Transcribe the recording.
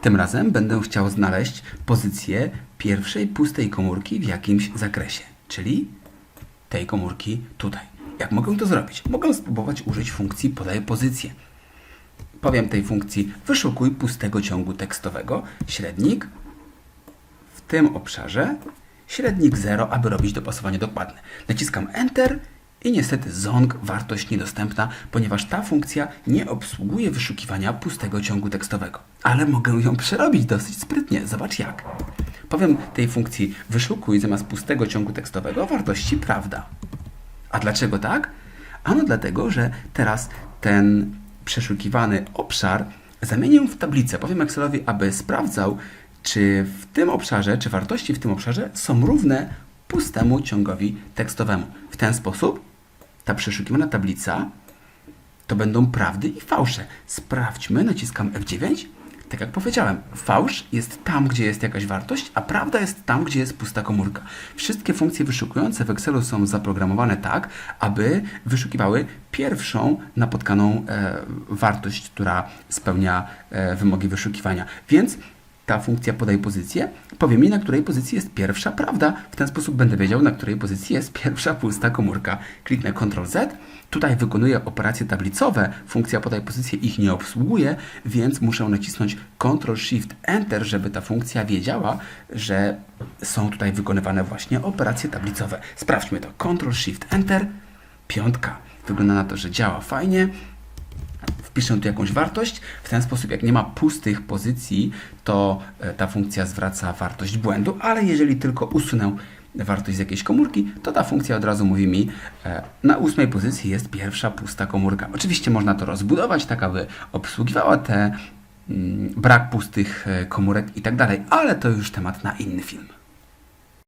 Tym razem będę chciał znaleźć pozycję pierwszej pustej komórki w jakimś zakresie, czyli tej komórki tutaj. Jak mogę to zrobić? Mogę spróbować użyć funkcji podaj pozycję. Powiem tej funkcji wyszukuj pustego ciągu tekstowego, średnik w tym obszarze, średnik 0, aby robić dopasowanie dokładne. Naciskam Enter i niestety ZONG wartość niedostępna, ponieważ ta funkcja nie obsługuje wyszukiwania pustego ciągu tekstowego. Ale mogę ją przerobić dosyć sprytnie. Zobacz jak. Powiem tej funkcji wyszukuj zamiast pustego ciągu tekstowego wartości prawda. A dlaczego tak? Ano dlatego, że teraz ten przeszukiwany obszar zamienię w tablicę. Powiem Excelowi, aby sprawdzał, czy w tym obszarze, czy wartości w tym obszarze są równe pustemu ciągowi tekstowemu. W ten sposób ta przeszukiwana tablica to będą prawdy i fałsze. Sprawdźmy, naciskam F9. Tak jak powiedziałem, fałsz jest tam, gdzie jest jakaś wartość, a prawda jest tam, gdzie jest pusta komórka. Wszystkie funkcje wyszukujące w Excelu są zaprogramowane tak, aby wyszukiwały pierwszą napotkaną e, wartość, która spełnia e, wymogi wyszukiwania. Więc ta funkcja podaj pozycję, powie mi, na której pozycji jest pierwsza prawda. W ten sposób będę wiedział, na której pozycji jest pierwsza pusta komórka. Kliknę Ctrl Z. Tutaj wykonuję operacje tablicowe. Funkcja podaj pozycję ich nie obsługuje, więc muszę nacisnąć Ctrl Shift Enter, żeby ta funkcja wiedziała, że są tutaj wykonywane właśnie operacje tablicowe. Sprawdźmy to. Ctrl Shift Enter. Piątka. Wygląda na to, że działa fajnie wpiszę tu jakąś wartość. W ten sposób, jak nie ma pustych pozycji, to e, ta funkcja zwraca wartość błędu, ale jeżeli tylko usunę wartość z jakiejś komórki, to ta funkcja od razu mówi mi, e, na ósmej pozycji jest pierwsza pusta komórka. Oczywiście można to rozbudować tak, aby obsługiwała te mm, brak pustych e, komórek i tak dalej, ale to już temat na inny film.